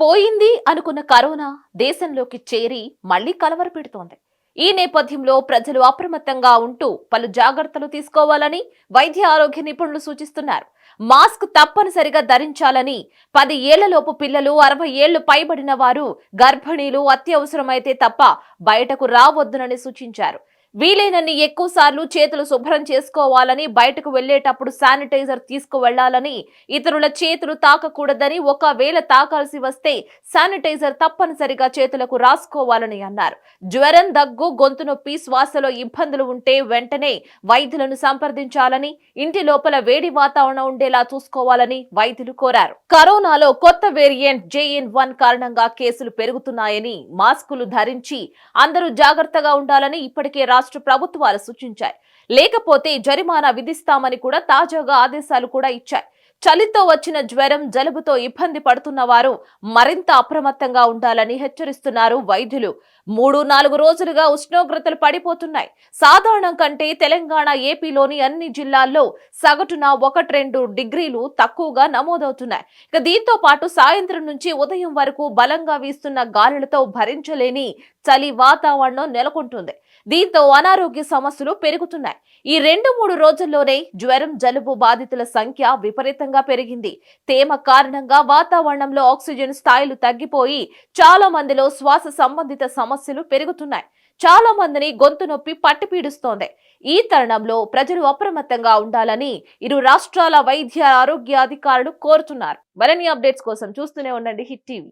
పోయింది అనుకున్న కరోనా దేశంలోకి చేరి మళ్ళీ కలవరపెడుతోంది. ఈ నేపథ్యంలో ప్రజలు అప్రమత్తంగా ఉంటూ పలు జాగ్రత్తలు తీసుకోవాలని వైద్య ఆరోగ్య నిపుణులు సూచిస్తున్నారు. మాస్క్ తప్పనిసరిగా ధరించాలని పది ఏళ్ళలోపు పిల్లలు అరవై ఏళ్ళు పైబడిన వారు గర్భిణీలు అత్యవసరమైతే తప్ప బయటకు రావద్దునని సూచించారు. వీలైనన్ని ఎక్కువ సార్లు చేతులు శుభ్రం చేసుకోవాలని బయటకు వెళ్ళేటప్పుడు శానిటైజర్ తీసుకువెళ్ళాలని ఇతరుల చేతులు తాకకూడదని ఒకవేళ తాకాల్సి వస్తే శానిటైజర్ తప్పనిసరిగా చేతులకు రాసుకోవాలని అన్నారు. జ్వరం దగ్గు గొంతు నొప్పి శ్వాసలో ఇబ్బందులు ఉంటే వెంటనే వైద్యులను సంప్రదించాలని ఇంటి లోపల వేడి వాతావరణం ఉండేలా చూసుకోవాలని వైద్యులు కోరారు. కరోనాలో కొత్త వేరియంట్ జేఎన్ వన్ కారణంగా కేసులు పెరుగుతున్నాయని మాస్కులు ధరించి అందరూ జాగ్రత్తగా ఉండాలని ఇప్పటికే రాష్ట్ర ప్రభుత్వాలు సూచించాయి. లేకపోతే జరిమానా విధిస్తామని కూడా తాజాగా ఆదేశాలు కూడా ఇచ్చాయి. చలితో వచ్చిన జ్వరం జలుబుతో ఇబ్బంది పడుతున్న వారు మరింత అప్రమత్తంగా ఉండాలని హెచ్చరిస్తున్నారు వైద్యులు. మూడు నాలుగు రోజులుగా ఉష్ణోగ్రతలు పడిపోతున్నాయి. సాధారణం కంటే తెలంగాణ ఏపీలోని అన్ని జిల్లాల్లో సగటున ఒకటి రెండు డిగ్రీలు తక్కువగా నమోదవుతున్నాయి. ఇక దీంతో పాటు సాయంత్రం నుంచి ఉదయం వరకు బలంగా వీస్తున్న గాలులతో భరించలేని చలి వాతావరణం నెలకొంటుంది. దీంతో అనారోగ్య సమస్యలు పెరుగుతున్నాయి. ఈ రెండు మూడు రోజుల్లోనే జ్వరం జలుబు బాధితుల సంఖ్య విపరీతంగా పెరిగింది. తేమ కారణంగా వాతావరణంలో ఆక్సిజన్ స్థాయిలు తగ్గిపోయి చాలా మందిలో శ్వాస సంబంధిత సమస్యలు పెరుగుతున్నాయి. చాలా మందిని గొంతు నొప్పి పట్టిపీడుస్తోంది. ఈ తరుణంలో ప్రజలు అప్రమత్తంగా ఉండాలని ఇరు రాష్ట్రాల వైద్య ఆరోగ్య అధికారులు కోరుతున్నారు. మరిన్ని అప్డేట్స్ కోసం చూస్తూనే ఉండండి హిట్ టీవీ.